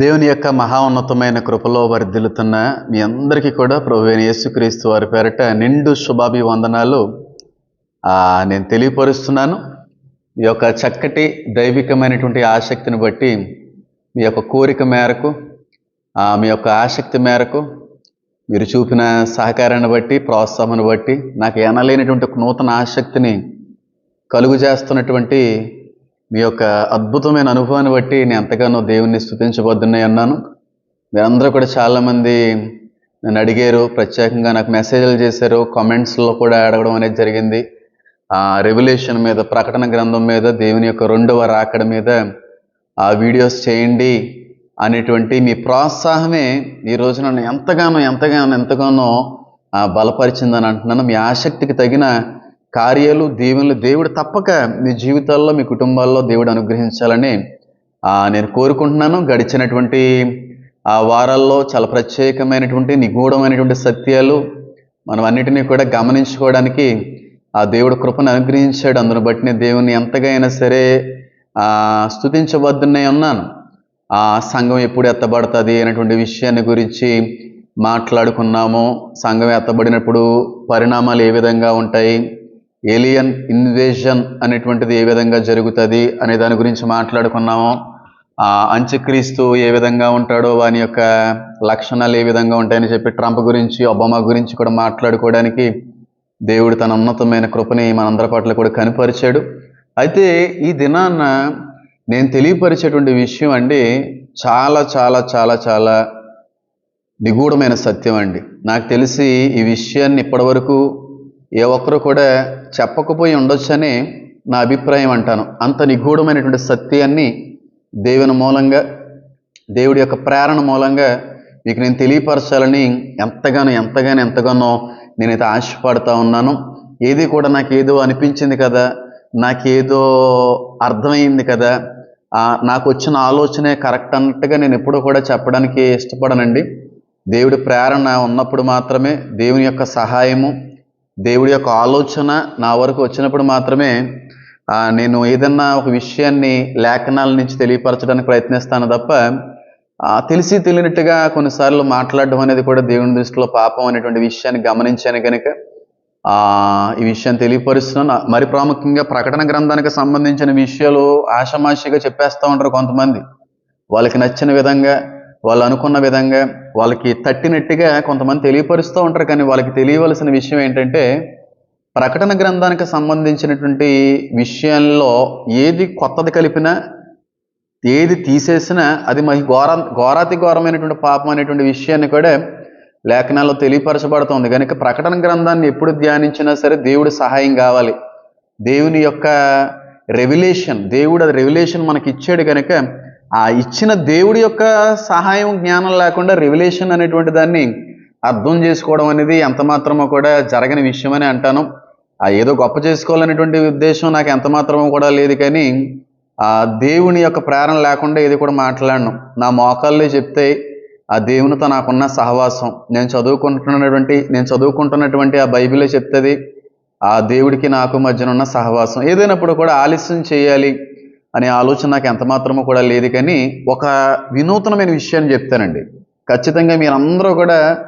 దేవుని యొక్క మహా ఉన్నతమైన కృపలో వర్ధిల్లుతున్న మీ అందరికీ కూడా ప్రభు యేసుక్రీస్తు వారి పేరట నిండు శుభాభివందనాలు. నేను తెలియపరుస్తున్నాను. మీ యొక్క చక్కటి దైవికమైనటువంటి ఆసక్తిని బట్టి మీ యొక్క కోరిక మేరకు మీ యొక్క ఆసక్తి మేరకు మీరు చూపిన సహకారాన్ని బట్టి ప్రోత్సాహాన్ని బట్టి నాకు ఎనలేనటువంటి ఒక నూతన ఆసక్తిని కలుగు చేస్తున్నటువంటి మీ యొక్క అద్భుతమైన అనుభవాన్ని బట్టి నేను ఎంతగానో దేవుణ్ణి స్థుతించబోతున్నాయి అన్నాను. మీరందరూ కూడా చాలామంది నన్ను అడిగారు ప్రత్యేకంగా నాకు మెసేజ్లు చేశారు కామెంట్స్లో కూడా అడగడం అనేది జరిగింది. ఆ రెవల్యూషన్ మీద ప్రకటన గ్రంథం మీద దేవుని యొక్క రెండవ రాకడ మీద ఆ వీడియోస్ చేయండి అనేటువంటి మీ ప్రోత్సాహమే ఈ రోజు నన్ను ఎంతగానో ఎంతగానో ఎంతగానో బలపరిచిందని అంటున్నాను. మీ ఆసక్తికి తగిన కార్యాలు దీవెనలు దేవుడు తప్పక మీ జీవితాల్లో మీ కుటుంబాల్లో దేవుడు అనుగ్రహించాలని నేను కోరుకుంటున్నాను. గడిచినటువంటి ఆ వారాల్లో చాలా ప్రత్యేకమైనటువంటి నిగూఢమైనటువంటి సత్యాలు మనం అన్నిటినీ కూడా గమనించుకోవడానికి ఆ దేవుడు కృపను అనుగ్రహించాడు. అందును బట్టి నేను దేవుని ఎంతగా అయినా సరే ఆ, ఉన్నాను. ఆ సంఘం ఎప్పుడు ఎత్తబడుతుంది అనేటువంటి విషయాన్ని గురించి మాట్లాడుకున్నాము. సంఘం ఎత్తబడినప్పుడు పరిణామాలు ఏ విధంగా ఉంటాయి? ఏలియన్ ఇన్వేషన్ అనేటువంటిది ఏ విధంగా జరుగుతుంది అనే దాని గురించి మాట్లాడుకున్నాము. అంచక్రీస్తు అంత్యక్రీస్తు ఏ విధంగా ఉంటాడో వాని యొక్క లక్షణాలు ఏ విధంగా ఉంటాయని చెప్పి ట్రంప్ గురించి ఒబామా గురించి కూడా మాట్లాడుకోవడానికి దేవుడు తన ఉన్నతమైన కృపని మనందరి పట్ల కూడా కనిపరిచాడు. అయితే ఈ దినాన్న నేను తెలియపరిచేటువంటి విషయం అండి చాలా చాలా చాలా చాలా నిగూఢమైన సత్యం అండి. నాకు తెలిసి ఈ విషయాన్ని ఇప్పటివరకు ఏ ఒక్కరు కూడా చెప్పకపోయి ఉండొచ్చని నా అభిప్రాయం అంటాను. అంత నిగూఢమైనటువంటి సత్యాన్ని దేవుని మూలంగా దేవుడి యొక్క ప్రేరణ మూలంగా మీకు నేను తెలియపరచాలని ఎంతగానో ఎంతగానో ఎంతగానో నేనైతే ఆశపడతా ఉన్నాను. ఏది కూడా నాకు ఏదో అనిపించింది కదా నాకేదో అర్థమైంది కదా నాకు వచ్చిన ఆలోచనే కరెక్ట్ అన్నట్టుగా నేను ఎప్పుడూ కూడా చెప్పడానికి ఇష్టపడనండి. దేవుడి ప్రేరణ ఉన్నప్పుడు మాత్రమే దేవుని యొక్క సహాయము దేవుడి యొక్క ఆలోచన నా వరకు వచ్చినప్పుడు మాత్రమే నేను ఏదన్నా ఒక విషయాన్ని లేఖనాల నుంచి తెలియపరచడానికి ప్రయత్నిస్తాను తప్ప తెలిసి తెలియనట్టుగా కొన్నిసార్లు మాట్లాడడం అనేది కూడా దేవుని దృష్టిలో పాపం అనేటువంటి విషయాన్ని గమనించాను కనుక ఈ విషయాన్ని తెలియపరుస్తున్నాను. మరి ప్రాముఖ్యంగా ప్రకటన గ్రంథానికి సంబంధించిన విషయాలు ఆషమాషిగా చెప్పేస్తూ ఉంటారు కొంతమంది. వాళ్ళకి నచ్చిన విధంగా వాళ్ళు అనుకున్న విధంగా వాళ్ళకి తట్టినట్టుగా కొంతమంది తెలియపరుస్తూ ఉంటారు కానీ వాళ్ళకి తెలియవలసిన విషయం ఏంటంటే ప్రకటన గ్రంథానికి సంబంధించినటువంటి విషయంలో ఏది కొత్తది కలిపినా ఏది తీసేసినా అది మరి ఘోర ఘోరాతి ఘోరమైనటువంటి పాపం అనేటువంటి విషయాన్ని కూడా లేఖనాల్లో తెలియపరచబడుతుంది. కనుక ప్రకటన గ్రంథాన్ని ఎప్పుడు ధ్యానించినా సరే దేవుడి సహాయం కావాలి. దేవుని యొక్క రెవల్యూషన్ దేవుడు అది రెవల్యూషన్ మనకి ఇచ్చాడు కనుక ఆ ఇచ్చిన దేవుడి యొక్క సహాయం జ్ఞానం లేకుండా రెవల్యూషన్ అనేటువంటి దాన్ని అర్థం చేసుకోవడం అనేది ఎంత మాత్రమో కూడా జరగని విషయమని అంటాను. ఆ ఏదో గొప్ప చేసుకోవాలనేటువంటి ఉద్దేశం నాకు ఎంత మాత్రమో కూడా లేదు కానీ ఆ దేవుని యొక్క ప్రేరణ లేకుండా ఏది కూడా మాట్లాడను. నా మోకాళ్ళే చెప్తే ఆ దేవునితో నాకున్న సహవాసం నేను చదువుకుంటున్నటువంటి నేను చదువుకుంటున్నటువంటి ఆ బైబిలే చెప్తుంది ఆ దేవుడికి నాకు మధ్యన ఉన్న సహవాసం. ఏదైనప్పుడు కూడా ఆలస్యం చేయాలి. అనే ఆలోచన నాకు ఎంతమాత్రమో కూడా లేదు కానీ ఒక వినూతనమైన విషయాన్ని చెప్తానండి. ఖచ్చితంగా మీరందరూ కూడా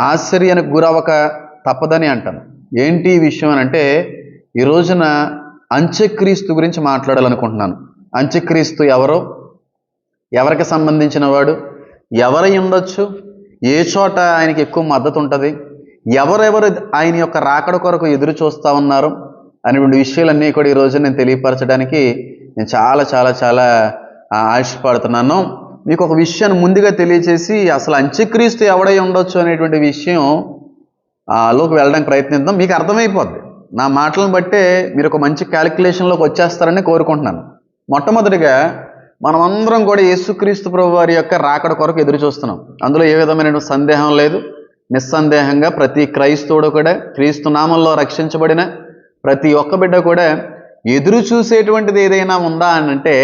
ఆశ్చర్యానికి గురవక తప్పదని అంటాను. ఏంటి ఈ విషయం అని అంటే ఈ రోజున అంత్యక్రీస్తు గురించి మాట్లాడాలనుకుంటున్నాను. అంత్యక్రీస్తు ఎవరో? ఎవరికి సంబంధించిన వాడు? ఎవరై ఉండొచ్చు? ఏ చోట ఆయనకి ఎక్కువ మద్దతు ఉంటుంది? ఎవరెవరు ఆయన యొక్క రాకడ కొరకు ఎదురు చూస్తూ ఉన్నారు? అనేటువంటి విషయాలన్నీ కూడా ఈ రోజు నేను తెలియపరచడానికి నేను చాలా చాలా చాలా ఆశపడుతున్నాను మీకు ఒక విషయాన్ని ముందుగా తెలియచేసి అసలు అంత్యక్రీస్తు ఎవడై ఉండొచ్చు అనేటువంటి విషయం లోకి వెళ్ళడానికి ప్రయత్నిద్దాం. మీకు అర్థమైపోద్ది. నా మాటలను బట్టే మీరు ఒక మంచి క్యాలిక్యులేషన్లోకి వచ్చేస్తారని కోరుకుంటున్నాను. మొట్టమొదటిగా మనమందరం కూడా యేసుక్రీస్తు ప్రభు వారి యొక్క రాకడ కొరకు ఎదురు చూస్తున్నాం. అందులో ఏ విధమైన సందేహం లేదు. నిస్సందేహంగా ప్రతి క్రైస్తవుడు కూడా క్రీస్తు నామంలో రక్షించబడిన ప్రతి ఒక్క బిడ్డ కూడా ఎదురు చూసేటువంటిది ఏదైనా ఉందా అని అంటే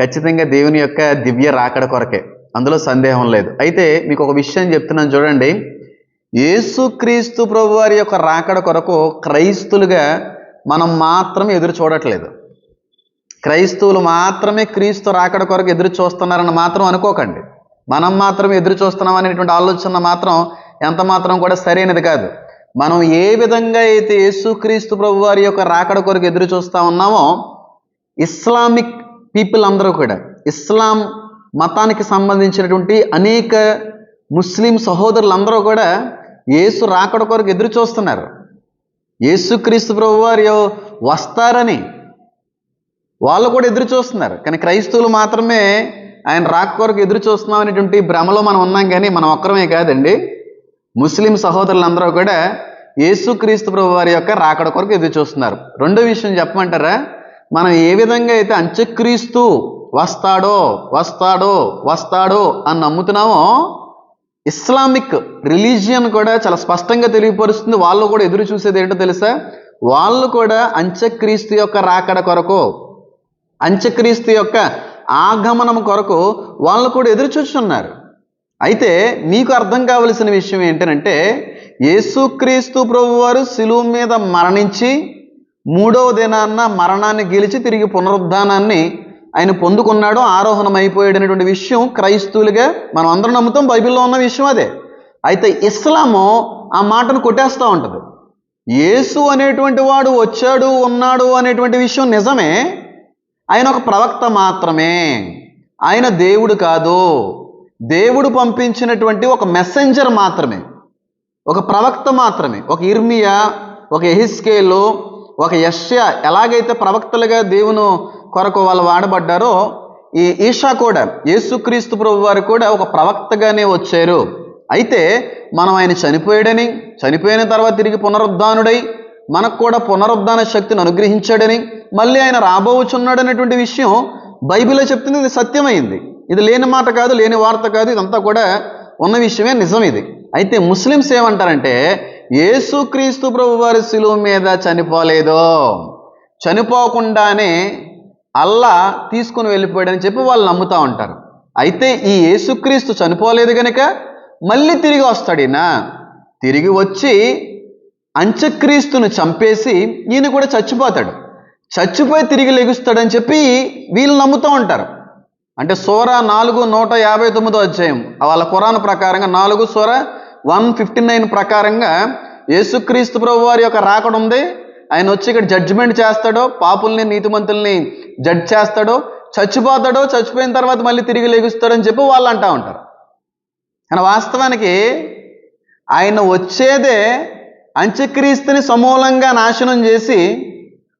ఖచ్చితంగా దేవుని యొక్క దివ్య రాకడ కొరకే. అందులో సందేహం లేదు. అయితే మీకు ఒక విషయం చెప్తున్నాను చూడండి. యేసుక్రీస్తు ప్రభు వారి యొక్క రాకడ కొరకు క్రైస్తులుగా మనం మాత్రం ఎదురు చూడట్లేదు. క్రైస్తవులు మాత్రమే క్రీస్తు రాకడ కొరకు ఎదురు చూస్తున్నారని మాత్రం అనుకోకండి. మనం మాత్రం ఎదురు చూస్తున్నాం అనేటువంటి ఆలోచన మాత్రం ఎంత మాత్రం కూడా సరైనది కాదు. మనం ఏ విధంగా అయితే యేసుక్రీస్తు ప్రభు వారి యొక్క రాకడ కొరకు ఎదురు చూస్తూ ఉన్నామో ఇస్లామిక్ పీపుల్ అందరూ కూడా ఇస్లాం మతానికి సంబంధించినటువంటి అనేక ముస్లిం సహోదరులందరూ కూడా యేసు రాకడ కొరకు ఎదురు చూస్తున్నారు. యేసుక్రీస్తు ప్రభు వారు వస్తారని వాళ్ళు కూడా ఎదురు చూస్తున్నారు. కానీ క్రైస్తవులు మాత్రమే ఆయన రాక కొరకు ఎదురు చూస్తున్నాం అనేటువంటి భ్రమలో మనం ఉన్నాం కానీ మనం ఒక్కరమే కాదండి. ముస్లిం సహోదరులందరూ కూడా యేసుక్రీస్తు ప్రభు వారి యొక్క రాకడ కొరకు ఎదురు చూస్తున్నారు. రెండో విషయం చెప్పమంటారా? మనం ఏ విధంగా అయితే అంత్యక్రీస్తు వస్తాడో వస్తాడో వస్తాడో అని నమ్ముతున్నామో ఇస్లామిక్ రిలీజియన్ కూడా చాలా స్పష్టంగా తెలియపరుస్తుంది. వాళ్ళు కూడా ఎదురు చూసేది ఏంటో తెలుసా? వాళ్ళు కూడా అంత్యక్రీస్తు యొక్క రాకడ కొరకు అంత్యక్రీస్తు యొక్క ఆగమనం కొరకు వాళ్ళు కూడా ఎదురు చూస్తున్నారు. అయితే మీకు అర్థం కావలసిన విషయం ఏంటంటే యేసుక్రీస్తు ప్రభువారు శిలువు మీద మరణించి మూడవ దినాన్న మరణాన్ని గెలిచి తిరిగి పునరుద్ధానాన్ని ఆయన పొందుకున్నాడు ఆరోహణం అయిపోయాడు అనేటువంటి విషయం క్రైస్తవులుగా మనం అందరం నమ్ముతాం బైబిల్లో ఉన్న విషయం అదే. అయితే ఇస్లాము ఆ మాటను కొట్టేస్తూ ఉంటుంది. యేసు అనేటువంటి వాడు వచ్చాడు ఉన్నాడు అనేటువంటి విషయం నిజమే. ఆయన ఒక ప్రవక్త మాత్రమే. ఆయన దేవుడు కాదు. దేవుడు పంపించినటువంటి ఒక మెసెంజర్ మాత్రమే ఒక ప్రవక్త మాత్రమే ఒక ఇర్మియా ఒక ఎహిస్కేలు ఒక యష్యా ఎలాగైతే ప్రవక్తలుగా దేవుని కొరకు వాళ్ళు వాడబడ్డారో ఈ ఈషా కూడా యేసుక్రీస్తు ప్రభు వారు కూడా ఒక ప్రవక్తగానే వచ్చారు. అయితే మనం ఆయన చనిపోయాడని చనిపోయిన తర్వాత తిరిగి పునరుద్ధానుడై మనకు కూడా పునరుద్ధాన శక్తిని అనుగ్రహించాడని మళ్ళీ ఆయన రాబోచున్నాడు అనేటువంటి విషయం బైబిల్లో చెప్తుంది ఇది సత్యమైంది. ఇది లేని మాట కాదు లేని వార్త కాదు ఇదంతా కూడా ఉన్న విషయమే నిజం ఇది. అయితే ముస్లిమ్స్ ఏమంటారంటే యేసుక్రీస్తు ప్రభు వారి శిలువ మీద చనిపోలేదో. చనిపోకుండానే అల్లా తీసుకుని వెళ్ళిపోయాడని చెప్పి వాళ్ళు నమ్ముతూ ఉంటారు. అయితే ఈ యేసుక్రీస్తు చనిపోలేదు కనుక మళ్ళీ తిరిగి వస్తాడు ఈయన. తిరిగి వచ్చి అంత్యక్రీస్తును చంపేసి ఈయన కూడా చచ్చిపోతాడు. చచ్చిపోయి తిరిగి లెగుస్తాడని చెప్పి వీళ్ళు నమ్ముతూ ఉంటారు. అంటే సోర నాలుగు నూట యాభై తొమ్మిదో అధ్యాయం. వాళ్ళ ఖురాన్ ప్రకారంగా నాలుగు సోర వన్ ఫిఫ్టీ నైన్ ప్రకారంగా యేసుక్రీస్తు ప్రభు వారి యొక్క రాకడ ఉంది. ఆయన వచ్చి ఇక్కడ జడ్జిమెంట్ చేస్తాడో పాపుల్ని నీతిమంతుల్ని జడ్జ్ చేస్తాడో చచ్చిపోతాడో చచ్చిపోయిన తర్వాత మళ్ళీ తిరిగి లెగుస్తాడని చెప్పి వాళ్ళు అంటూ ఉంటారు. కానీ వాస్తవానికి ఆయన వచ్చేదే అంత్యక్రీస్తుని సమూలంగా నాశనం చేసి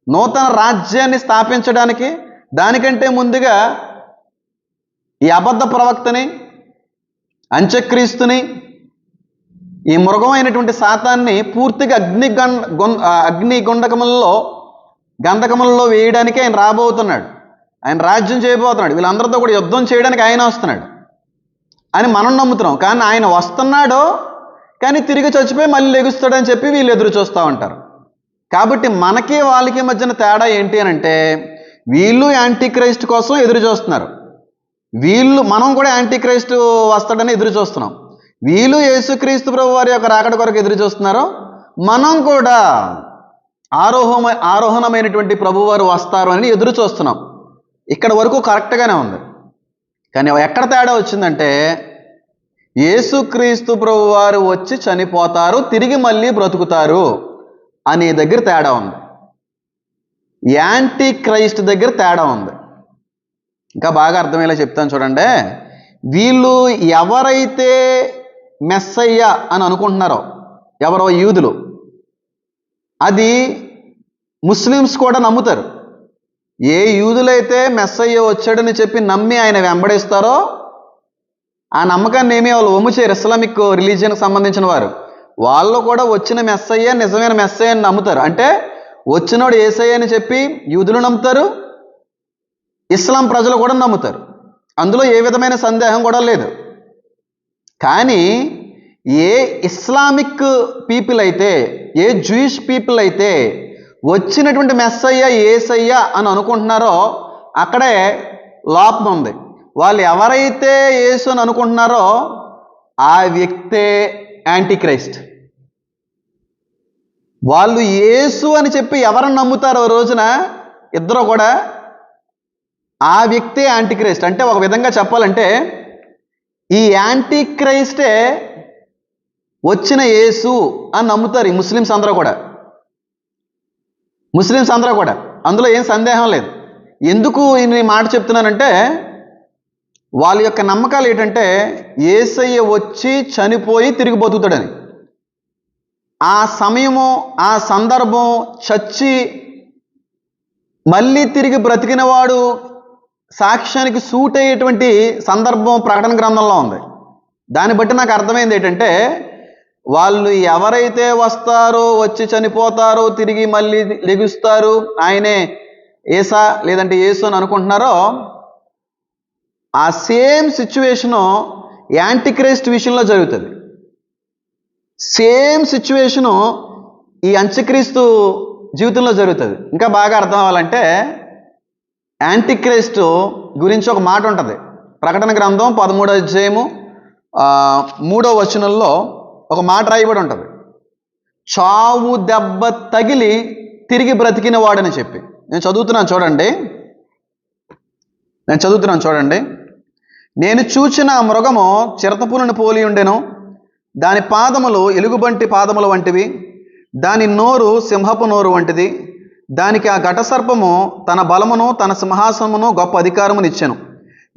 నూతన రాజ్యాన్ని స్థాపించడానికి దానికంటే ముందుగా ఈ అబద్ధ ప్రవక్తని అంత్యక్రీస్తుని ఈ మృగమైనటువంటి శాతాన్ని పూర్తిగా అగ్ని గం అగ్ని గుండకములలో గంధకములలో వేయడానికి ఆయన రాబోతున్నాడు. ఆయన రాజ్యం చేయబోతున్నాడు. వీళ్ళందరితో కూడా యుద్ధం చేయడానికి ఆయన వస్తున్నాడు అని మనం నమ్ముతున్నాం. కానీ ఆయన వస్తున్నాడో కానీ తిరిగి చచ్చిపోయి మళ్ళీ లెగుస్తాడని చెప్పి వీళ్ళు ఎదురు చూస్తూ ఉంటారు. కాబట్టి మనకి వాళ్ళకి మధ్యన తేడా ఏంటి అని అంటే వీళ్ళు యాంటీ క్రైస్ట్ కోసం ఎదురు చూస్తున్నారు. వీళ్ళు మనం కూడా యాంటీ క్రైస్ట్ వస్తాడని ఎదురు చూస్తున్నాం. వీళ్ళు యేసుక్రీస్తు ప్రభు వారి యొక్క రాకడ కొరకు ఎదురు చూస్తున్నారు మనం కూడా ఆరోహమ ఆరోహణమైనటువంటి ప్రభువారు వస్తారు అని ఎదురు చూస్తున్నాం. ఇక్కడ వరకు కరెక్ట్గానే ఉంది. కానీ ఎక్కడ తేడా వచ్చిందంటే యేసుక్రీస్తు ప్రభు వారు వచ్చి చనిపోతారు తిరిగి మళ్ళీ బ్రతుకుతారు అనే దగ్గర తేడా ఉంది. యాంటీ క్రైస్ట్ దగ్గర తేడా ఉంది. ఇంకా బాగా అర్థమయ్యేలా చెప్తాను చూడండి. వీళ్ళు ఎవరైతే మెస్సయ్య అని అనుకుంటున్నారో ఎవరో యూదులు అది ముస్లిమ్స్ కూడా నమ్ముతారు. ఏ యూదులైతే మెస్సయ్య వచ్చాడని చెప్పి నమ్మి ఆయన వెంబడిస్తారో ఆ నమ్మకాన్ని ఏమీ వాళ్ళు ఒమ్ము చేయరు. ఇస్లామిక్ రిలీజియన్కి సంబంధించిన వారు. వాళ్ళు కూడా వచ్చిన మెస్సయ్య నిజమైన మెస్సయ్య అని నమ్ముతారు. అంటే వచ్చినోడు ఏసయ్య అని చెప్పి యూదులు నమ్ముతారు ఇస్లాం ప్రజలు కూడా నమ్ముతారు. అందులో ఏ విధమైన సందేహం కూడా లేదు. కానీ ఏ ఇస్లామిక్ పీపుల్ అయితే ఏ జూయిష్ పీపుల్ అయితే వచ్చినటువంటి మెస్సయ్యా ఏసయ్యా అని అనుకుంటున్నారో అక్కడే లోపం ఉంది. వాళ్ళు ఎవరైతే యేసు అని అనుకుంటున్నారో ఆ వ్యక్తే యాంటీ క్రైస్ట్ వాళ్ళు యేసు అని చెప్పి ఎవరిని నమ్ముతారో రోజున ఇద్దరు కూడా ఆ వ్యక్తే యాంటీక్రైస్ట్. అంటే ఒక విధంగా చెప్పాలంటే ఈ యాంటీ క్రైస్టే వచ్చిన యేసు అని నమ్ముతారు ఈ ముస్లిమ్స్ అందరూ కూడా. ముస్లిమ్స్ అందరూ కూడా. అందులో ఏం సందేహం లేదు. ఎందుకు ఈ మాట చెప్తున్నానంటే వాళ్ళ యొక్క నమ్మకాలు ఏంటంటే ఏసయ్య వచ్చి చనిపోయి తిరిగి బతుకుతాడని. ఆ సమయము ఆ సందర్భం చచ్చి మళ్ళీ తిరిగి బ్రతికినవాడు సాక్ష్యానికి సూట్ అయ్యేటువంటి సందర్భం ప్రకటన గ్రంథంలో ఉంది. దాన్ని బట్టి నాకు అర్థమైంది ఏంటంటే వాళ్ళు ఎవరైతే వస్తారో వచ్చి చనిపోతారో తిరిగి మళ్ళీ లెగుస్తారు ఆయనే ఏసా లేదంటే ఏసు అని అనుకుంటున్నారో ఆ సేమ్ సిచ్యువేషను యాంటీక్రైస్ట్ విషయంలో జరుగుతుంది. సేమ్ సిచ్యువేషను ఈ అంత్యక్రీస్తు జీవితంలో జరుగుతుంది. ఇంకా బాగా అర్థం అవ్వాలంటే యాంటిక్రైస్ట్ గురించి ఒక మాట ఉంటుంది. ప్రకటన గ్రంథం పదమూడో అధ్యాయము మూడో వచనంలో ఒక మాట రాయబడి ఉంటుంది. చావు దెబ్బ తగిలి తిరిగి బ్రతికిన వాడని చెప్పి. నేను చదువుతున్నాను చూడండి. నేను చదువుతున్నాను చూడండి. నేను చూచిన మృగము చిరతపులను పోలి ఉండెను. దాని పాదములు ఎలుగుబంటి పాదముల వంటివి. దాని నోరు సింహపు నోరు వంటిది. దానికి ఆ ఘటసర్పము తన బలమును తన సింహాసనమును గొప్ప అధికారమునిచ్చెను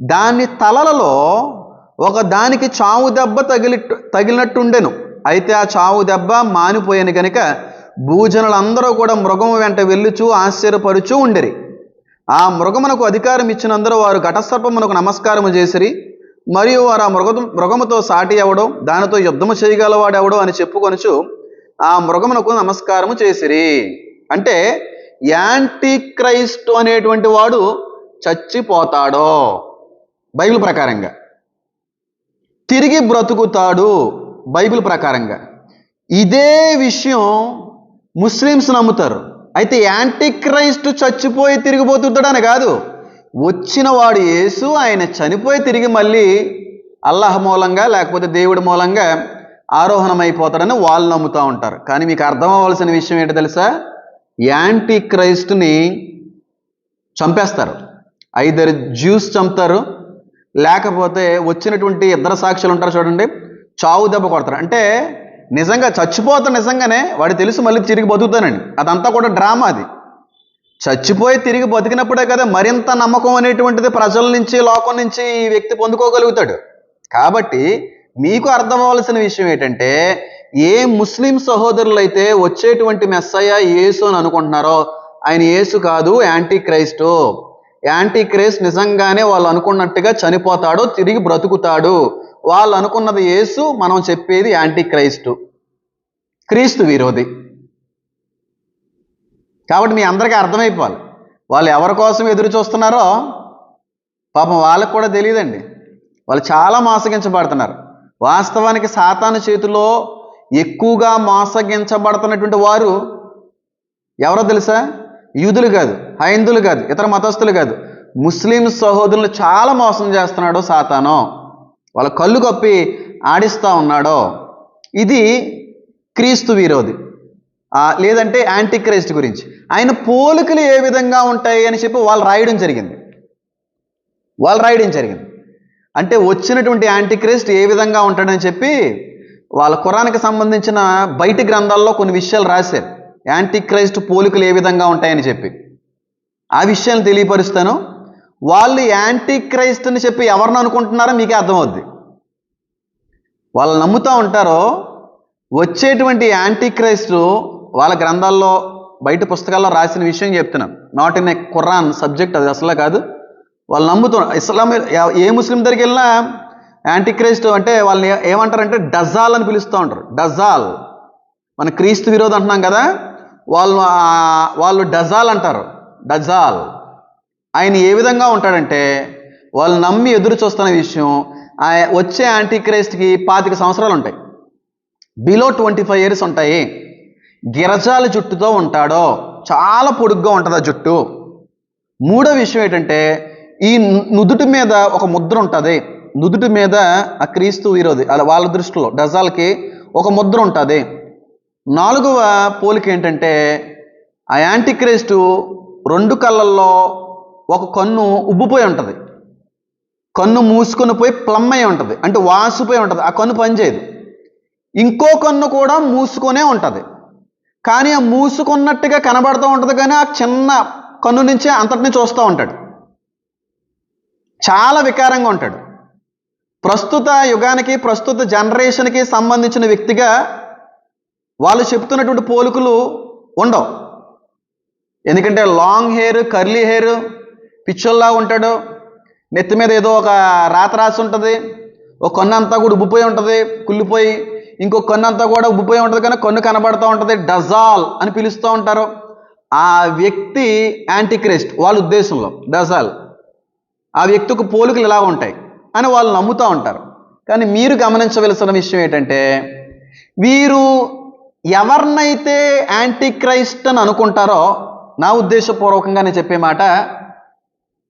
దాని తలలలో ఒక దానికి చావు దెబ్బ తగిలి తగిలినట్టుండెను. అయితే ఆ చావు దెబ్బ మానిపోయాను గనుక భూజనులందరూ కూడా మృగము వెంట వెళ్ళుచూ ఆశ్చర్యపరుచూ ఉండేరి. ఆ మృగమునకు అధికారం ఇచ్చినందరూ వారు ఘటసర్పమునకు నమస్కారము చేసిరి. మరియు వారు ఆ మృగ మృగముతో సాటి అవడం దానితో యుద్ధము చేయగలవాడెవడో అని చెప్పుకొనుచు ఆ మృగమునకు నమస్కారము చేసిరి. అంటే యాంటీ క్రైస్ట్ అనేటువంటి వాడు చచ్చిపోతాడో. బైబిల్ ప్రకారంగా. తిరిగి బ్రతుకుతాడు బైబిల్ ప్రకారంగా. ఇదే విషయం ముస్లిమ్స్ నమ్ముతారు. అయితే యాంటీ క్రైస్ట్ చచ్చిపోయి తిరిగిపోతుంటాడని కాదు. వచ్చిన వాడు యేసు ఆయన చనిపోయి తిరిగి మళ్ళీ అల్లాహ్ మూలంగా లేకపోతే దేవుడి మూలంగా ఆరోహణమైపోతాడని వాళ్ళు నమ్ముతూ ఉంటారు. కానీ మీకు అర్థం అవ్వాల్సిన విషయం ఏంటో తెలుసా? యాంటీ క్రైస్ట్ని చంపేస్తారు. ఐదరు జ్యూస్ చంపుతారు. లేకపోతే వచ్చినటువంటి ఇద్దరు సాక్షులు ఉంటారు చూడండి చావు దెబ్బ కొడతారు. అంటే నిజంగా చచ్చిపోతా నిజంగానే వాడు తెలుసు మళ్ళీ తిరిగి బతుకుతానండి అదంతా కూడా డ్రామా అది. చచ్చిపోయి తిరిగి బతికినప్పుడే కదా మరింత నమ్మకం అనేటువంటిది ప్రజల నుంచి లోకం నుంచి ఈ వ్యక్తి పొందుకోగలుగుతాడు. కాబట్టి మీకు అర్థం అవ్వాల్సిన విషయం ఏంటంటే ఏ ముస్లిం సహోదరులు అయితే వచ్చేటువంటి మెస్సయ్య యేసు అని అనుకుంటున్నారో ఆయన యేసు కాదు యాంటీ క్రైస్టు యాంటీ క్రైస్ట్ నిజంగానే వాళ్ళు అనుకున్నట్టుగా చనిపోతాడు తిరిగి బ్రతుకుతాడు. వాళ్ళు అనుకున్నది యేసు మనం చెప్పేది యాంటీ క్రైస్టు క్రీస్తు విరోధి. కాబట్టి మీ అందరికీ అర్థమైపోవాలి. వాళ్ళు ఎవరి కోసం ఎదురు చూస్తున్నారో పాపం వాళ్ళకు కూడా తెలియదండి. వాళ్ళు చాలా మోసగించబడుతున్నారు. వాస్తవానికి సాతాను చేతిలో ఎక్కువగా మోసగించబడుతున్నటువంటి వారు ఎవరో తెలుసా? యూదులు కాదు హైందులు కాదు ఇతర మతస్థులు కాదు. ముస్లిం సహోదరులు చాలా మోసం చేస్తున్నాడు సాతాను. వాళ్ళ కళ్ళు కప్పి ఆడిస్తూ ఉన్నాడో. ఇది క్రీస్తు విరోధి. లేదంటే యాంటీ క్రైస్ట్ గురించి. ఆయన పోలికలు ఏ విధంగా ఉంటాయి అని చెప్పి వాళ్ళు రాయడం జరిగింది. వాళ్ళు రాయడం జరిగింది. అంటే వచ్చినటువంటి యాంటీ క్రైస్ట్ ఏ విధంగా ఉంటాడని చెప్పి వాళ్ళ కురానికి సంబంధించిన బయటి గ్రంథాల్లో కొన్ని విషయాలు రాశారు. యాంటీ క్రైస్ట్ పోలికలు ఏ విధంగా ఉంటాయని చెప్పి. ఆ విషయాన్ని తెలియపరుస్తాను. వాళ్ళు యాంటీ క్రైస్ట్ అని చెప్పి ఎవరిని అనుకుంటున్నారో మీకే అర్థమవుద్ది. వాళ్ళు నమ్ముతూ ఉంటారో వచ్చేటువంటి యాంటీ క్రైస్ట్ వాళ్ళ గ్రంథాల్లో బయట పుస్తకాల్లో రాసిన విషయం చెప్తున్నాను not in a Quran subject అది అసలు కాదు. వాళ్ళు నమ్ముతున్నారు ఇస్లాం ఏ ముస్లిం దగ్గరికి వెళ్ళినా యాంటీక్రైస్ట్ అంటే వాళ్ళని ఏమంటారంటే డజాల్ అని పిలుస్తూ ఉంటారు. డజాల్. మన క్రీస్తు విరోధం అంటున్నాం కదా వాళ్ళు వాళ్ళు డజాల్ అంటారు. డజాల్. ఆయన ఏ విధంగా ఉంటాడంటే వాళ్ళు నమ్మి ఎదురు చూస్తున్న విషయం వచ్చే యాంటీక్రైస్ట్కి పాతిక సంవత్సరాలు ఉంటాయి. బిలో ట్వంటీ ఫైవ్ ఇయర్స్ ఉంటాయి. గిరజాల జుట్టుతో ఉంటాడో చాలా పొడుగ్గా ఉంటుంది ఆ జుట్టు. మూడో విషయం ఏంటంటే ఈ నుదుటి మీద ఒక ముద్ర ఉంటుంది. నుదుటి మీద ఆ క్రీస్తు విరోధి అలా వాళ్ళ దృష్టిలో డజాల్కి ఒక ముద్ర ఉంటుంది. నాలుగవ పోలిక ఏంటంటే ఆ యాంటీ క్రీస్టు రెండు కళ్ళల్లో ఒక కన్ను ఉబ్బిపోయి ఉంటుంది. కన్ను మూసుకొని పోయి ప్లమ్ అయి ఉంటుంది. అంటే వాసిపోయి ఉంటుంది. ఆ కన్ను పనిచేయదు ఇంకో కన్ను కూడా మూసుకొనే ఉంటుంది. కానీ ఆ మూసుకున్నట్టుగా కనబడుతూ ఉంటుంది కానీ ఆ చిన్న కన్ను నుంచే అంతటిని చూస్తూ ఉంటాడు. చాలా వికారంగా ఉంటాడు. ప్రస్తుత యుగానికి ప్రస్తుత జనరేషన్కి సంబంధించిన వ్యక్తిగా వాళ్ళు చెప్తున్నటువంటి పోలికలు ఉండవు. ఎందుకంటే లాంగ్ హెయిర్ కర్లీ హెయిర్ పిచ్చోల్లా ఉంటాడు. నెత్తి మీద ఏదో ఒక రాత రాసి ఉంటుంది. ఒక కొన్నంతా కూడా ఉబ్బిపోయి ఉంటుంది కుళ్ళిపోయి. ఇంకో కన్ను అంతా కూడా ఉబ్బిపోయి ఉంటుంది కానీ కన్ను కనబడుతూ ఉంటుంది డజాల్ అని పిలుస్తూ ఉంటారు. ఆ వ్యక్తి యాంటీక్రిస్ట్ వాళ్ళ ఉద్దేశంలో డజాల్. ఆ వ్యక్తికి పోలికలు ఇలా ఉంటాయి? అని వాళ్ళు నమ్ముతూ ఉంటారు. కానీ మీరు గమనించవలసిన విషయం ఏంటంటే వీరు ఎవరినైతే యాంటీ క్రైస్ట్ అని అనుకుంటారో నా ఉద్దేశపూర్వకంగా నేను చెప్పే మాట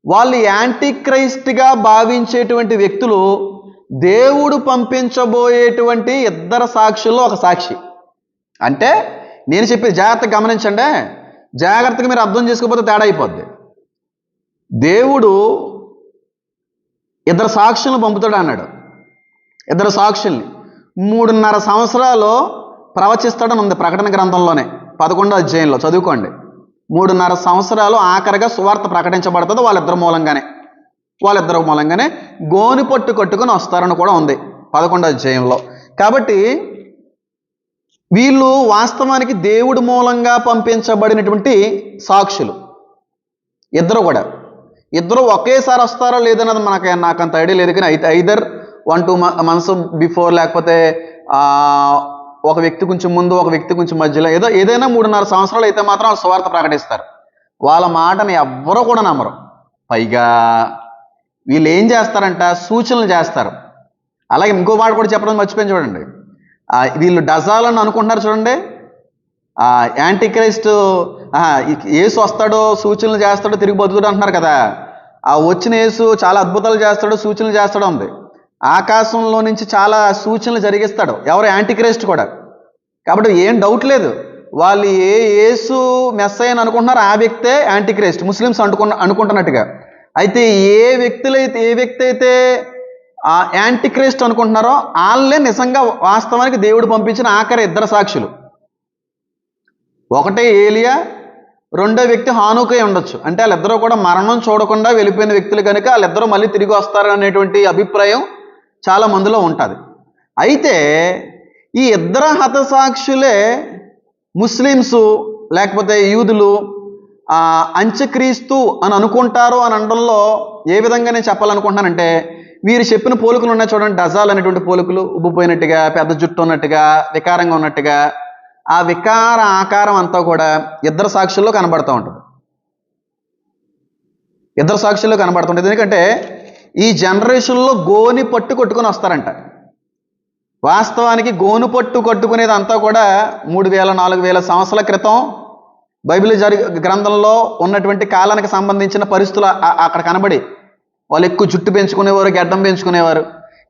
వాళ్ళు యాంటీ క్రైస్ట్గా భావించేటువంటి వ్యక్తులు దేవుడు పంపించబోయేటువంటి ఇద్దరు సాక్షుల్లో ఒక సాక్షి. అంటే నేను చెప్పేది జాగ్రత్తగా గమనించండి జాగ్రత్తగా మీరు అర్థం చేసుకోకపోతే తేడా అయిపోద్ది. దేవుడు ఇద్దరు సాక్షులను పంపుతాడు అన్నాడు. ఇద్దరు సాక్షుల్ని. మూడున్నర సంవత్సరాలు ప్రవచిస్తాడని ఉంది ప్రకటన గ్రంథంలోనే పదకొండో అధ్యాయంలో. చదువుకోండి. మూడున్నర సంవత్సరాలు ఆఖరిగా సువార్త ప్రకటించబడుతుంది వాళ్ళిద్దరు మూలంగానే. వాళ్ళిద్దరు మూలంగానే గోని పట్టు కట్టుకొని వస్తారని కూడా ఉంది పదకొండో అధ్యాయంలో. కాబట్టి వీళ్ళు వాస్తవానికి దేవుడి మూలంగా పంపించబడినటువంటి సాక్షులు. ఇద్దరు కూడా. ఇద్దరు ఒకేసారి వస్తారో లేదన్నది మనకి నాకు అంత ఐడియా లేదు. కానీ అయితే either one two months before లేకపోతే ఒక వ్యక్తి కొంచెం ముందు ఒక వ్యక్తి కొంచెం మధ్యలో ఏదో ఏదైనా మూడున్నర సంవత్సరాలు అయితే మాత్రం వాళ్ళు సువార్త ప్రకటిస్తారు. వాళ్ళ మాటని ఎవ్వరూ కూడా నమ్మరు. పైగా వీళ్ళు ఏం చేస్తారంట? సూచనలు చేస్తారు. అలాగే ఇంకో మాట కూడా చెప్పడం మర్చిపోయింది చూడండి. వీళ్ళు డజాలని అనుకుంటున్నారు చూడండి. యాంటీ క్రైస్ట్ ఏసు వస్తాడో సూచనలు చేస్తాడో తిరిగి బతుకుడు అంటున్నారు కదా. ఆ వచ్చిన యేసు చాలా అద్భుతాలు చేస్తాడు సూచనలు చేస్తాడు ఉంది. ఆకాశంలో నుంచి చాలా సూచనలు జరిగిస్తాడు. ఎవరు? యాంటీక్రేస్ట్ కూడా. కాబట్టి ఏం డౌట్ లేదు. వాళ్ళు ఏ యేసు మెస్ అని అనుకుంటున్నారో ఆ వ్యక్తే యాంటీక్రేస్ట్. ముస్లిమ్స్ అనుకున్న అనుకుంటున్నట్టుగా. అయితే ఏ వ్యక్తులైతే ఏ వ్యక్తి అయితే ఆ యాంటీక్రేస్ట్ అనుకుంటున్నారో వాళ్ళే నిజంగా వాస్తవానికి దేవుడు పంపించిన ఆఖరి ఇద్దరు సాక్షులు. ఒకటే ఏలియా రెండో వ్యక్తి హానుకై ఉండొచ్చు. అంటే వాళ్ళిద్దరూ కూడా మరణం చూడకుండా వెళ్ళిపోయిన వ్యక్తులు కనుక వాళ్ళిద్దరూ మళ్ళీ తిరిగి వస్తారు అనేటువంటి అభిప్రాయం చాలా మందిలో ఉంటుంది. అయితే ఈ ఇద్దరు హతసాక్షులే ముస్లిమ్స్ లేకపోతే యూదులు అంచక్రీస్తు అంత్యక్రీస్తు అని అనుకుంటారు అని అనడంలో ఏ విధంగా నేను చెప్పాలనుకుంటున్నానంటే వీరు చెప్పిన పోలికలు ఉన్నాయి చూడండి డజాల్ అనేటువంటి పోలికలు ఉబ్బిపోయినట్టుగా పెద్ద జుట్టు ఉన్నట్టుగా వికారంగా ఉన్నట్టుగా ఆ వికార ఆకారం అంతా కూడా ఇద్దరు సాక్షుల్లో కనబడుతూ ఉంటుంది. ఇద్దరు సాక్షుల్లో కనబడుతుంటుంది ఎందుకంటే ఈ జనరేషన్లో గోని పట్టు కొట్టుకుని వస్తారంట. వాస్తవానికి గోను పట్టు కట్టుకునేది అంతా కూడా మూడు వేల నాలుగు వేల సంవత్సరాల క్రితం బైబిల్ జరి గ్రంథంలో ఉన్నటువంటి కాలానికి సంబంధించిన పరిస్థితులు అక్కడ కనబడి వాళ్ళు ఎక్కువ జుట్టు పెంచుకునేవారు గడ్డం పెంచుకునేవారు.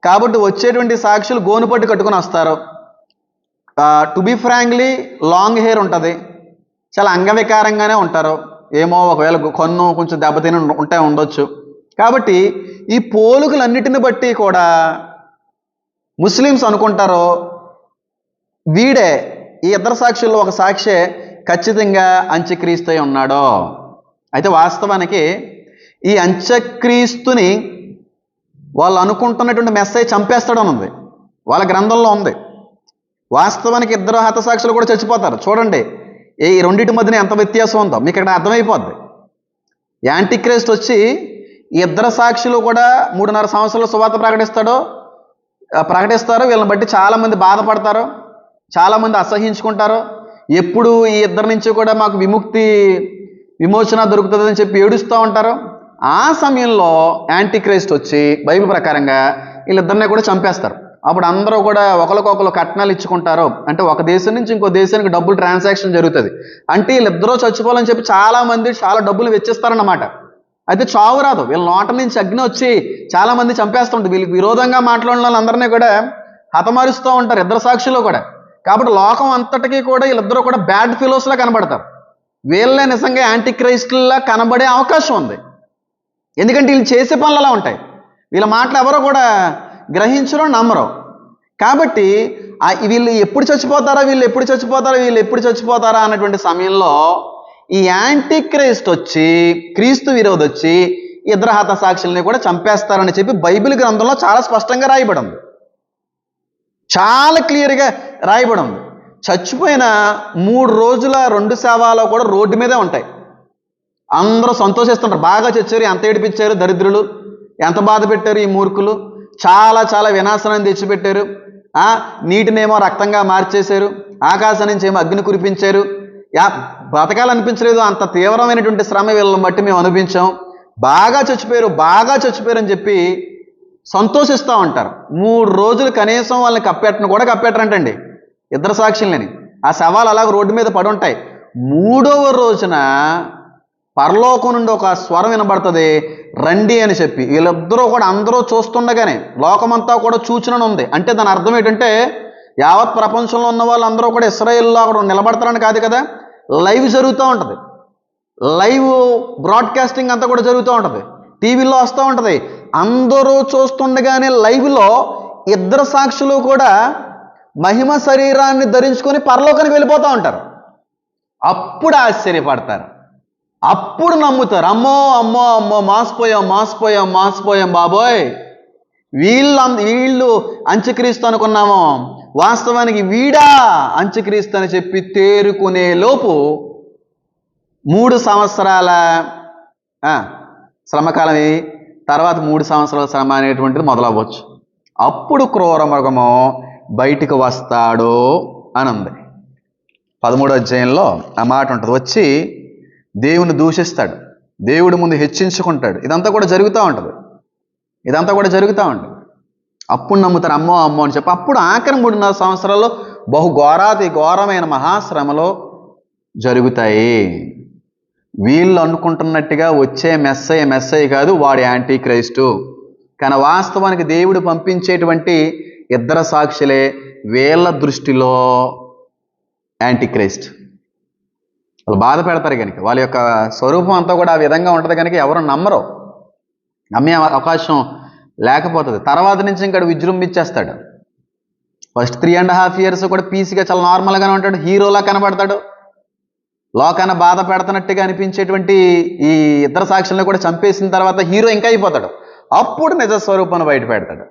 కాబట్టి వచ్చేటువంటి సాక్షులు గోను పట్టు కట్టుకొని వస్తారు. To be frankly long hair ఉంటుంది. చాలా అంగవికారంగానే ఉంటారు. ఏమో ఒకవేళ కొన్ను కొంచెం దెబ్బతిని ఉంటే ఉండొచ్చు. కాబట్టి ఈ పోలుకులన్నిటిని బట్టి కూడా ముస్లిమ్స్ అనుకుంటారు వీడే ఈ ఇద్దరు సాక్షుల్లో ఒక సాక్షే ఖచ్చితంగా అంత్యక్రీస్తు ఉన్నాడు. అయితే వాస్తవానికి ఈ అంత్యక్రీస్తుని వాళ్ళు అనుకుంటున్నటువంటి మెస్సేజ్ చంపేస్తాడని ఉంది వాళ్ళ గ్రంథంలో ఉంది. వాస్తవానికి ఇద్దరు హతసాక్షులు కూడా చచ్చిపోతారు. చూడండి ఈ రెండింటి మధ్యన ఎంత వ్యత్యాసం ఉందో మీకు ఇక్కడ అర్థమైపోద్ది. యాంటీక్రైస్ట్ వచ్చి ఇద్దరు సాక్షులు కూడా మూడున్నర సంవత్సరాలు సువార్త ప్రకటిస్తాడో. ప్రకటిస్తారు. వీళ్ళని బట్టి చాలామంది బాధపడతారు. చాలామంది అసహించుకుంటారు. ఎప్పుడు ఈ ఇద్దరి నుంచి కూడా మాకు విముక్తి విమోచన దొరుకుతుందని చెప్పి ఏడుస్తూ ఉంటారు. ఆ సమయంలో యాంటీక్రైస్ట్ వచ్చి బైబిల్ ప్రకారంగా వీళ్ళిద్దరిని కూడా చంపేస్తారు. అప్పుడు అందరూ కూడా ఒకరికొకరు కట్నాలు ఇచ్చుకుంటారు. అంటే ఒక దేశం నుంచి ఇంకో దేశానికి డబ్బులు ట్రాన్సాక్షన్ జరుగుతుంది. అంటే వీళ్ళిద్దరూ చచ్చిపోవాలని చెప్పి చాలా మంది చాలా డబ్బులు వెచ్చిస్తారన్నమాట. అయితే చావు రాదు. వీళ్ళ నోట నుంచి అగ్ని వచ్చి చాలామంది చంపేస్తుంటారు వీళ్ళకి విరోధంగా మాట్లాడిన వాళ్ళందరినీ కూడా హతమారుస్తూ ఉంటారు. ఇద్దరు సాక్షులు కూడా. కాబట్టి లోకం అంతటికీ కూడా వీళ్ళిద్దరూ కూడా బ్యాడ్ ఫిలోస్లా కనబడతారు. వీళ్ళే నిజంగా యాంటీ క్రైస్ట్లా కనబడే అవకాశం ఉంది. ఎందుకంటే వీళ్ళు చేసే పనులు అలా ఉంటాయి. వీళ్ళ మాటలు ఎవరో కూడా గ్రహించరు నమ్మరు. కాబట్టి వీళ్ళు ఎప్పుడు చచ్చిపోతారా వీళ్ళు ఎప్పుడు చచ్చిపోతారా వీళ్ళు ఎప్పుడు చచ్చిపోతారా అన్నటువంటి సమయంలో ఈ యాంటీ క్రైస్ట్ వచ్చి క్రీస్తు విరోధి వచ్చి ఇద్దరు సాక్షుల్ని కూడా చంపేస్తారని చెప్పి బైబిల్ గ్రంథంలో చాలా స్పష్టంగా రాయబడి ఉంది చాలా క్లియర్గా రాయబడి ఉంది చచ్చిపోయిన మూడు రోజుల రెండు సేవాలో కూడా రోడ్డు మీదే ఉంటాయి. అందరూ సంతోషిస్తుంటారు. బాగా చచ్చారు ఎంత ఏడిపించారు దరిద్రులు ఎంత బాధ పెట్టారు ఈ మూర్ఖులు? చాలా చాలా వినాశనాన్ని తెచ్చిపెట్టారు. నీటినేమో రక్తంగా మార్చేశారు. ఆకాశం నుంచి ఏమో అగ్ని కురిపించారు. యా బ్రతకాలనిపించలేదు. అంత తీవ్రమైనటువంటి శ్రమ వీళ్ళని బట్టి మేము అనిపించాం బాగా చచ్చిపోయారు బాగా చచ్చిపోయారు అని చెప్పి సంతోషిస్తూ ఉంటారు. మూడు రోజులు కనీసం వాళ్ళని కప్పెట్టను కూడా కప్పెట్టరంటండి. ఇద్దరు సాక్షులని. ఆ శవాలు అలాగ రోడ్డు మీద పడి ఉంటాయి మూడవ రోజున పరలోకం నుండి ఒక స్వరం వినబడుతుంది. రండి అని చెప్పి. వీళ్ళిద్దరూ కూడా అందరూ చూస్తుండగానే లోకమంతా కూడా సూచనను ఉంది. అంటే దాని అర్థం ఏంటంటే యావత్ ప్రపంచంలో ఉన్న వాళ్ళందరూ కూడా ఇస్రాయిల్లో అక్కడ నిలబడతారని కాదు కదా? లైవ్ జరుగుతూ ఉంటుంది. లైవ్ బ్రాడ్కాస్టింగ్ అంతా కూడా జరుగుతూ ఉంటుంది. టీవీలో వస్తూ ఉంటుంది. అందరూ చూస్తుండగానే లైవ్లో ఇద్దరు సాక్షులు కూడా మహిమ శరీరాన్ని ధరించుకొని పరలోకానికి వెళ్ళిపోతూ ఉంటారు. అప్పుడు ఆశ్చర్యపడతారు. అప్పుడు నమ్ముతారు. అమ్మో అమ్మో అమ్మో మాసిపోయాం మాసిపోయాం మాసిపోయాం బాబోయ్. వీళ్ళు వీళ్ళు అంత్యక్రీస్తు అనుకున్నాము. వాస్తవానికి వీడా అంత్యక్రీస్తు అని చెప్పి తేరుకునే లోపు మూడు సంవత్సరాల శ్రమకాలం తర్వాత మూడు సంవత్సరాల శ్రమ అనేటువంటిది మొదలవ్వచ్చు. అప్పుడు క్రూర మృగము బయటికి వస్తాడు అని ఉంది. పదమూడో అధ్యాయంలో ఆ మాట ఉంటుంది. వచ్చి దేవుని దూషిస్తాడు. దేవుడు ముందు హెచ్చించుకుంటాడు. ఇదంతా కూడా జరుగుతూ ఉంటుంది. ఇదంతా కూడా జరుగుతూ ఉంటుంది. అప్పుడు నమ్ముతారు అమ్మో అమ్మో అని చెప్పి అప్పుడు ఆఖరి మూడున్నర సంవత్సరాల్లో బహు ఘోరాతి ఘోరమైన మహాశ్రమలో జరుగుతాయి. వీళ్ళు అనుకుంటున్నట్టుగా వచ్చే మెస్సయ్య మెస్సయ్య కాదు వాడు యాంటీ క్రైస్టు. కానీ వాస్తవానికి దేవుడు పంపించేటువంటి ఇద్దరు సాక్షులే వీళ్ళ దృష్టిలో యాంటీ క్రైస్ట్. వాళ్ళు బాధ పెడతారు కనుక వాళ్ళ యొక్క స్వరూపం అంతా కూడా ఆ విధంగా ఉంటుంది కనుక ఎవరు నమ్మరు. నమ్మే అవకాశం లేకపోతుంది. తర్వాత నుంచి ఇంకా విజృంభించేస్తాడు. First three and half years కూడా పీసీగా చాలా నార్మల్గానే ఉంటాడు. హీరోలా కనబడతాడు. లోకాన బాధ పెడుతున్నట్టుగా అనిపించేటువంటి ఈ ఇద్దరు సాక్షులను కూడా చంపేసిన తర్వాత హీరో ఇంకా అయిపోతాడు. అప్పుడు నిజ స్వరూపాన్ని బయట పెడతాడు.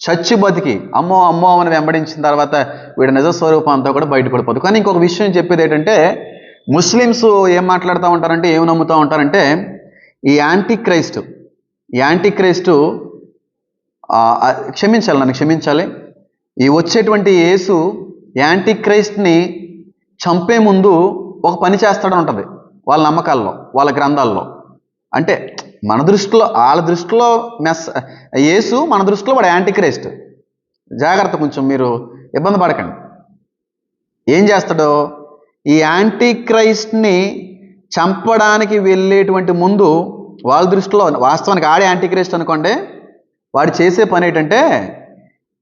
చచ్చి బతికి అమ్మో అమ్మో అని వెంబడించిన తర్వాత వీడు నిజ స్వరూపం అంతా కూడా బయటపడిపోతుంది కానీ ఇంకొక విషయం చెప్పేది ఏంటంటే ముస్లిమ్స్ ఏం మాట్లాడుతూ ఉంటారంటే ఏం నమ్ముతూ ఉంటారంటే ఈ యాంటీ క్రైస్ట్ ఈ యాంటీ క్రైస్టు క్షమించాలి నన్ను క్షమించాలి. ఈ వచ్చేటువంటి యేసు యాంటీ క్రైస్ట్ని చంపే ముందు ఒక పని చేస్తాడని ఉంటుంది వాళ్ళ నమ్మకాల్లో వాళ్ళ గ్రంథాల్లో. అంటే మన దృష్టిలో వాళ్ళ దృష్టిలో మెస్ యేసు మన దృష్టిలో వాడు యాంటీ క్రైస్ట్ జాగ్రత్త కొంచెం మీరు ఇబ్బంది పడకండి. ఏం చేస్తాడో ఈ యాంటీ క్రైస్ట్ని చంపడానికి వెళ్ళేటువంటి ముందు వాళ్ళ దృష్టిలో వాస్తవానికి ఆడే యాంటీ క్రైస్ట్ అనుకోండి వాడు చేసే పని ఏంటంటే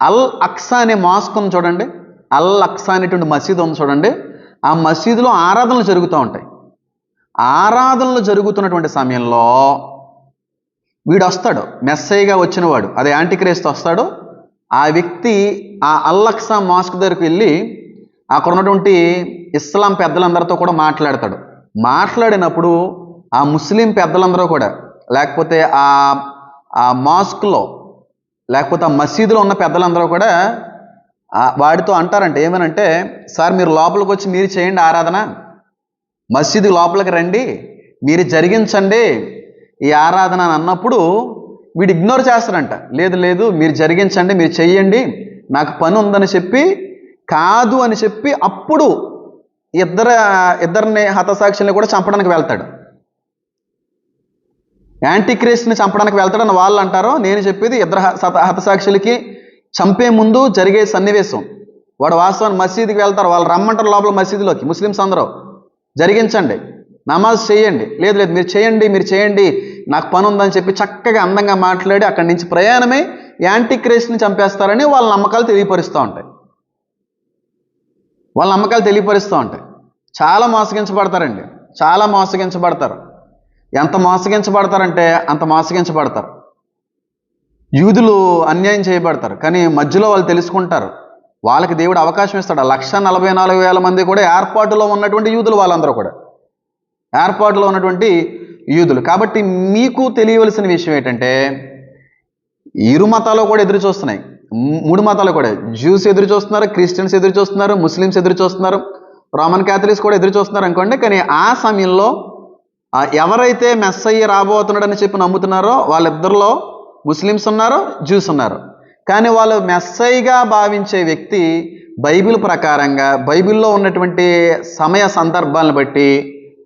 అల్ అక్సా అనే మాస్క్ ఉంది చూడండి అల్ అక్సా అనేటువంటి మసీదు ఉంది చూడండి ఆ మసీదులో ఆరాధనలు జరుగుతూ ఉంటాయి. ఆరాధనలు జరుగుతున్నటువంటి సమయంలో వీడు వస్తాడు మెస్సైగా వచ్చినవాడు అదే యాంటీక్రైస్ట్ వస్తాడు ఆ వ్యక్తి ఆ అల్లక్సా మాస్క్ దగ్గరికి వెళ్ళి అక్కడ ఉన్నటువంటి ఇస్లాం పెద్దలందరితో కూడా మాట్లాడతాడు. మాట్లాడినప్పుడు ఆ ముస్లిం పెద్దలందరూ కూడా లేకపోతే ఆ ఆ మాస్క్లో లేకపోతే ఆ మసీదులో ఉన్న పెద్దలందరూ కూడా వాడితో అంటారంట ఏమనంటే సార్ మీరు లోపలికి వచ్చి మీరు చేయండి ఆరాధన. మసీదు లోపలికి రండి. మీరు జరిగించండి ఈ ఆరాధన అని అన్నప్పుడు వీడు ఇగ్నోర్ చేస్తారంట లేదు లేదు మీరు జరిగించండి మీరు చెయ్యండి. నాకు పని ఉందని చెప్పి కాదు అని చెప్పి అప్పుడు ఇద్దరు ఇద్దరిని హతసాక్షుల్ని కూడా చంపడానికి వెళ్తాడు. యాంటీ క్రైస్ట్ని చంపడానికి వెళ్తాడని వాళ్ళు అంటారు నేను చెప్పేది ఇద్దరు హ- సత- హతసాక్షులకి చంపే ముందు జరిగే సన్నివేశం. వాడు వాస్తవాన్ని మసీదుకి వెళ్తారు వాళ్ళు రమ్మంటారు లోపల మసీదులోకి. ముస్లిమ్స్ అందరూ జరిగించండి నమాజ్ చేయండి. లేదు లేదు మీరు చేయండి మీరు చేయండి నాకు పని ఉందని చెప్పి చక్కగా అందంగా మాట్లాడి అక్కడి నుంచి ప్రయాణమే యాంటీక్రీస్ట్ని చంపేస్తారని వాళ్ళ నమ్మకాలు తెలియపరుస్తూ ఉంటాయి. వాళ్ళ నమ్మకాలు తెలియపరుస్తూ ఉంటాయి. చాలా మోసగించబడతారండి. చాలా మోసగించబడతారు. ఎంత మోసగించబడతారంటే అంత మోసగించబడతారు. యూదులు అన్యాయం చేయబడతారు. కానీ మధ్యలో వాళ్ళు తెలుసుకుంటారు. వాళ్ళకి దేవుడు అవకాశం ఇస్తాడు. ఆ లక్ష నలభై నాలుగు వేల మంది కూడా ఏర్పాటులో ఉన్నటువంటి యూదులు వాళ్ళందరూ కూడా. ఏర్పాటులో ఉన్నటువంటి యూదులు. కాబట్టి మీకు తెలియవలసిన విషయం ఏంటంటే ఇరు మతాలు కూడా ఎదురు చూస్తున్నాయి. మూడు మతాలు కూడా. జ్యూస్ ఎదురు చూస్తున్నారు క్రిస్టియన్స్ ఎదురు చూస్తున్నారు ముస్లిమ్స్ ఎదురు చూస్తున్నారు రోమన్ క్యాథలిక్స్ కూడా ఎదురు చూస్తున్నారు అనుకోండి కానీ ఆ సమయంలో ఎవరైతే మెస్ అయ్యి రాబోతున్నాడని చెప్పి నమ్ముతున్నారో వాళ్ళిద్దరిలో ముస్లిమ్స్ ఉన్నారు జ్యూస్ ఉన్నారు. కానీ వాళ్ళు మెస్సైగా భావించే వ్యక్తి బైబిల్ ప్రకారంగా బైబిల్లో ఉన్నటువంటి సమయ సందర్భాలను బట్టి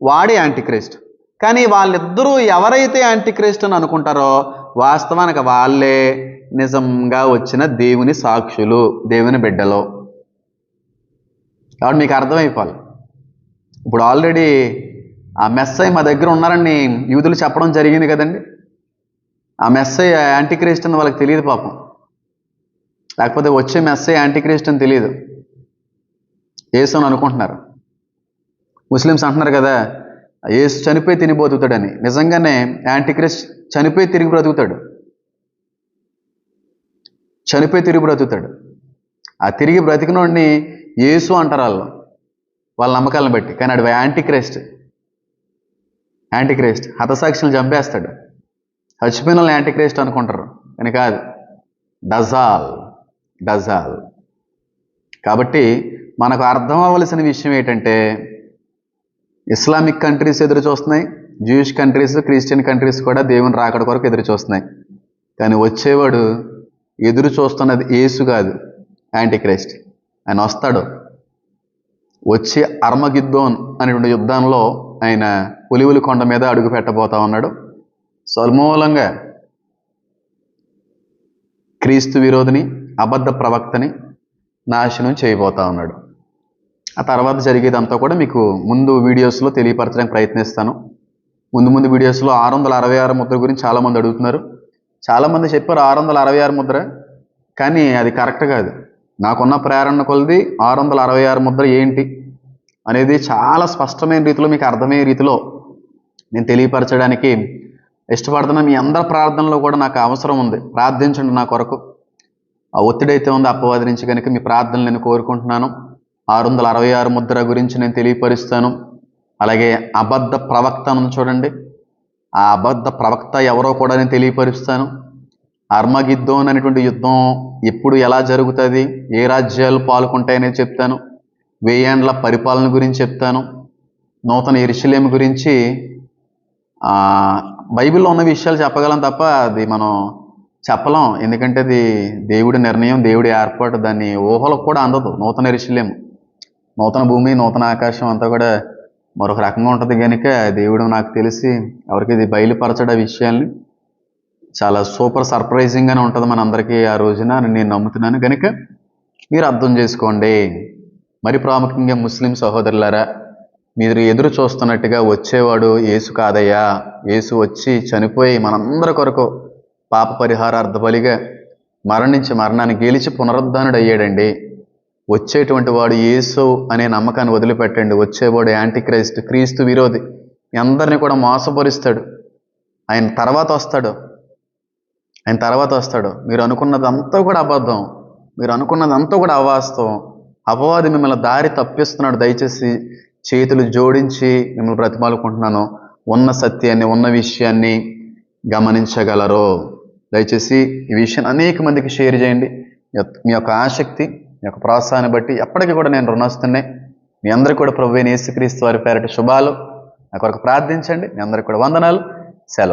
వాడే యాంటీక్రీస్ట్ కానీ వాళ్ళిద్దరూ ఎవరైతే యాంటిక్రైస్ట్ అని అనుకుంటారో వాస్తవానికి వాళ్ళే నిజంగా వచ్చిన దేవుని సాక్షులు దేవుని బిడ్డలు. కాబట్టి మీకు అర్థమైపోవాలి. ఇప్పుడు ఆల్రెడీ ఆ మెస్సై మా దగ్గర ఉన్నారని యూదులు చెప్పడం జరిగింది కదండి. ఆ మెస్సై యాంటీక్రీస్ట్ అని వాళ్ళకి తెలియదు పాపం. లేకపోతే వచ్చే మెస్సై యాంటీక్రీస్ట్ అని తెలియదు. యేసు అని అనుకుంటున్నారు. ముస్లిమ్స్ అంటున్నారు కదా యేసు చనిపోయి తిని బతుకుతాడని. నిజంగానే యాంటీక్రీస్ట్ చనిపోయి తిరిగి బ్రతుకుతాడు. చనిపోయి తిరిగి బ్రతుకుతాడు. ఆ తిరిగి బ్రతికినోడిని యేసు అంటారు వాళ్ళు వాళ్ళ నమ్మకాలను బట్టి. కానీ అడు యాంటీక్రైస్ట్. యాంటీక్రైస్ట్. హతసాక్షులు చంపేస్తాడు. చచ్చిపోయిన వాళ్ళు యాంటీక్రైస్ట్ అనుకుంటారు. కానీ కాదు. డజాల్. డజాల్. కాబట్టి మనకు అర్థం అవ్వవలసిన విషయం ఏంటంటే ఇస్లామిక్ కంట్రీస్ ఎదురు చూస్తున్నాయి. జూయిష్ కంట్రీస్ క్రిస్టియన్ కంట్రీస్ కూడా దేవుని రాకడ కొరకు ఎదురు చూస్తున్నాయి. కానీ వచ్చేవాడు ఎదురు చూస్తున్నది యేసు కాదు యాంటీక్రైస్ట్. ఆయన వస్తాడు. వచ్చి అర్మగిద్దోన్ అనేటువంటి యుద్ధంలో ఆయన పులివులి కొండ మీద అడుగు పెట్టబోతా ఉన్నాడు. సమూలంగా క్రీస్తు విరోధిని అబద్ధ ప్రవక్తని నాశనం చేయబోతా ఉన్నాడు. ఆ తర్వాత జరిగేదంతా కూడా మీకు ముందు వీడియోస్లో తెలియపరచడానికి ప్రయత్నిస్తాను. ముందు ముందు వీడియోస్లో ఆరు వందల అరవై ఆరు ముద్ర గురించి చాలామంది అడుగుతున్నారు. చాలామంది చెప్పారు ఆరు వందల అరవై ఆరు ముద్ర కానీ అది కరెక్ట్ కాదు. నాకున్న ప్రేరణ కొలది ఆరు వందల అరవై ఆరు ముద్ర ఏంటి అనేది చాలా స్పష్టమైన రీతిలో మీకు అర్థమయ్యే రీతిలో నేను తెలియపరచడానికి ఇష్టపడుతున్నా మీ అందరి ప్రార్థనలో కూడా నాకు అవసరం ఉంది. ప్రార్థించండి నా కొరకు. ఆ ఒత్తిడి అయితే ఉందో అపవాది నుంచి కనుక మీ ప్రార్థనలు నేను కోరుకుంటున్నాను. ఆరు వందల అరవై ఆరు ముద్ర గురించి నేను తెలియపరుస్తాను. అలాగే అబద్ధ ప్రవక్తను చూడండి. ఆ అబద్ధ ప్రవక్త ఎవరో కూడా నేను తెలియపరుస్తాను. అర్మగిద్దోన్ అనేటువంటి యుద్ధం ఎప్పుడు ఎలా జరుగుతుంది? ఏ రాజ్యాలు పాల్గొంటాయనేది చెప్తాను. వెయ్యేండ్ల పరిపాలన గురించి చెప్తాను. నూతన ఎరుశలేం గురించి బైబిల్లో ఉన్న విషయాలు చెప్పగలం తప్ప అది మనం చెప్పలేం. ఎందుకంటే అది దేవుడి నిర్ణయం దేవుడి ఏర్పాటు. దాన్ని ఊహలకు కూడా అందదు. నూతన ఎరుశలేం నూతన భూమి నూతన ఆకాశం అంతా కూడా మరొక రకంగా ఉంటుంది కనుక దేవుడు నాకు తెలిసి ఎవరికి ఇది బయలుపరచడ విషయాల్ని చాలా సూపర్ సర్ప్రైజింగ్గానే ఉంటుంది మన అందరికీ ఆ రోజున నేను నమ్ముతున్నాను. కనుక మీరు అర్థం చేసుకోండి. మరి ప్రాముఖ్యంగా ముస్లిం సహోదరులారా మీరు ఎదురు చూస్తున్నట్టుగా వచ్చేవాడు యేసు కాదయ్యా. యేసు వచ్చి చనిపోయి మనందరి కొరకు పాప పరిహారార్థ బలిగా మరణించి మరణాన్ని గెలిచి పునరుద్ధానుడు అయ్యాడండి వచ్చేటువంటి వాడు యేసు అనే నమ్మకాన్ని వదిలిపెట్టండి. వచ్చేవాడు యాంటీక్రైస్ట్ క్రీస్తు విరోధి. అందరినీ కూడా మోసపరుస్తాడు. ఆయన తర్వాత వస్తాడు. ఆయన తర్వాత వస్తాడు. మీరు అనుకున్నదంతా కూడా అబద్ధం. మీరు అనుకున్నదంతా కూడా అవాస్తవం. అపవాది మిమ్మల్ని దారి తప్పిస్తున్నాడు. దయచేసి చేతులు జోడించి మిమ్మల్ని బ్రతిమాలుకుంటున్నాను. ఉన్న సత్యాన్ని ఉన్న విషయాన్ని గమనించగలరు. దయచేసి ఈ విషయాన్ని అనేక మందికి షేర్ చేయండి. మీ యొక్క ఆసక్తి మీ యొక్క ప్రోత్సాహాన్ని బట్టి ఎప్పటికీ కూడా నేను రుణొస్తున్నాయి మీ అందరికీ కూడా ప్రభు యేసుక్రీస్తు వారి పేరటి శుభాలు. నా కొరకు ప్రార్థించండి. మీ అందరికీ కూడా వందనాలు. సెలవు.